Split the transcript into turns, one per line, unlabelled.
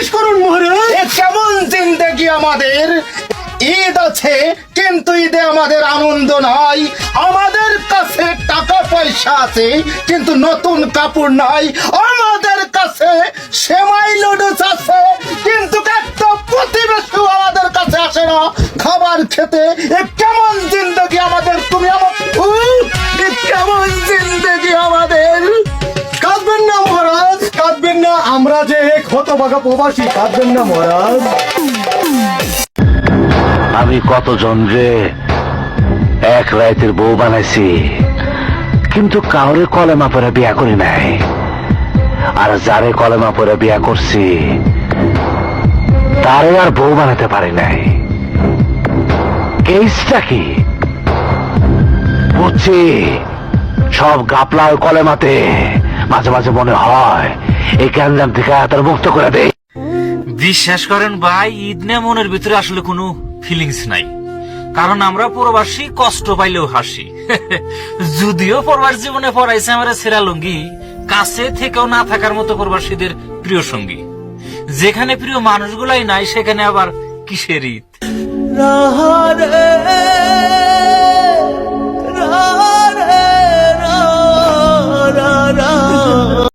বিশ্বাস করুন মহারাজ।
কেমন জিন্দেগি আমাদের? ঈদ আছে, কিন্তু ঈদে আমাদের আনন্দ নাই। আমাদের কাছে টাকা পয়সা আছে, কিন্তু নতুন কাপড় নাই। আমাদের কাছে সেমাই লুডুস আছে, কিন্তু একটা প্রতিবেশী আমাদের কাছে আসে না। খাবার খেতে, এ কেমন জিন্দেগি আমাদের? তুমি আমার কেমন জিন্দেগি আমাদের?
আমরা যে এক হতভাগা প্রবাসী কাঁদবেন না, মহারাজ?
আমি কতজন রে? এক রাইতের বউ বানাইছি, কিন্তু কাউরে কলেমা পরে বিয়া করি নাই। আর যারে কলেমা পরে বিয়া করছি, তারে আর বউ বানাতে পারি নাই। কেসটা কি? বুঝছি, সব গাপলা ওই কলেমাতে মাঝে মাঝে মনে হয় এই থেকে তার মুক্ত করে দেয়
বিশ্বাস করেন ভাই ঈদ নিয়ে মনের ভিতরে আসলে কোনো ফিলিংস নাই। কারণ আমরা প্রবাসী কষ্ট পাইলেও হাসি। যদিও প্রবাস জীবনে পড়াইছে আমার সেরা লুঙ্গি কাছে থেকেও না থাকার মতো প্রবাসীদের প্রিয় সঙ্গী। যেখানে প্রিয় মানুষগুলাই নাই সেখানে আবার কিসের ঈদ?